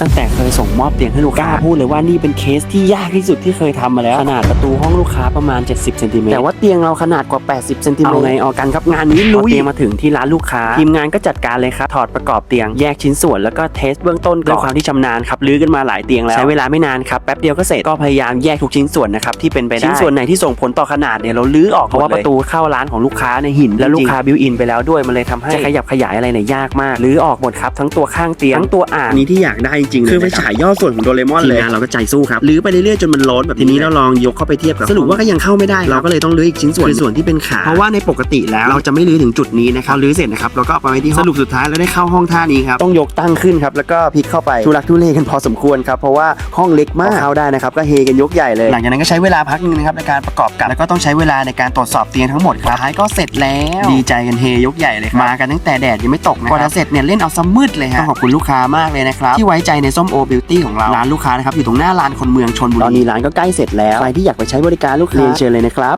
ตั้งแต่เคยส่งมอบเตียงให้ลูกค้าพูดเลยว่านี่เป็นเคสที่ยากที่สุดที่เคยทำมาแล้ว ขนาดประตูห้องลูกค้าประมาณ 70เซนติเมตรแต่ว่าเตียงเราขนาดกว่า 80เซนติเมตรเอาไงเอากันครับงานนี้ลุยเตียงมาถึงที่ร้านลูกค้า ทีมงานก็จัดการเลยครับ ถอดประกอบเตียงแยกชิ้นส่วนแล้วก็เทสเบื้องต้นก่อนด้วยความที่ชำนาญครับลื้อกันมาหลายเตียงแล้วใช้เวลาไม่นานครับแป๊บเดียวก็เสร็จก็พยายามแยกทุกชิ้นส่วนนะครับที่เป็นไปได้ชิ้นส่วนไหนที่ส่งผลต่อขนาดเนี่ยเราลื้อออกเพราะว่าประตูเข้าร้านของลูกค้าในยหิน แล้วลูกค้าบิวอินไปแล้วด้วยมันเลยทำให้จะขยับขยายอะไรเนี่ยยากมากลื้อออกหมดครับทั้งตัวข้างเตียงทั้งตัวอ่างอันนี้ที่อยากได้จริงๆเลยคือไปนะครับฉายย่อส่วนของโดเรมอนทีมเลยงานเราก็ใจสู้ครับลื้อไปเรื่อยๆจนมันล้นแบบทีนี้เราลองยกเข้าไปเทียบกับสรุปว่าก็ยังเข้าไม่ได้ เราก็เลยต้องลื้ออีกชิ้นส่วนคือส่วนที่เป็นขาเพราะว่าในปกติแล้วเราจะไม่ลื้อถึงจุดนี้นะครับลื้อเสร็จนะครับเราก็เอาไปไว้ที่ห้องสรุปสุดท้ายเราได้เข้าห้องท่านี้ครับต้องยกตั้งขึ้นครับแล้วก็พลิกเข้าไปทุลักทุเลกันพอสมควรครับเพราะว่าห้องเล็กมากเข้าได้นะครับก็เฮกันยกใหญ่เลย หลังจากนั้นก็ใช้เวลาพักหนึงนะครับในการประกอบกับแล้วก็ต้องใช้เวลาในการตรวจสอบเตียงทั้งหมดครับท้ายก็เสร็จแล้วดีใจกันเฮยกใหญ่เลยครับมากันตั้งแต่แดดยังไม่ตกนะครับกว่าจะเสร็จเนี่ยเล่นเอาซะมืดเลยฮะต้องขอบคุณลูกค้ามากเลยนะครับที่ไว้ใจในส้มโอบิวตี้ของเราร้านลูกค้านะครับอยู่ตรงหน้าลานคนเมืองชนบุรีตอนนี้ร้านก็ใกล้เสร็จแล้วใครที่อยากไปใช้บริการลูกค้าเรียนเชิญเลยนะครับ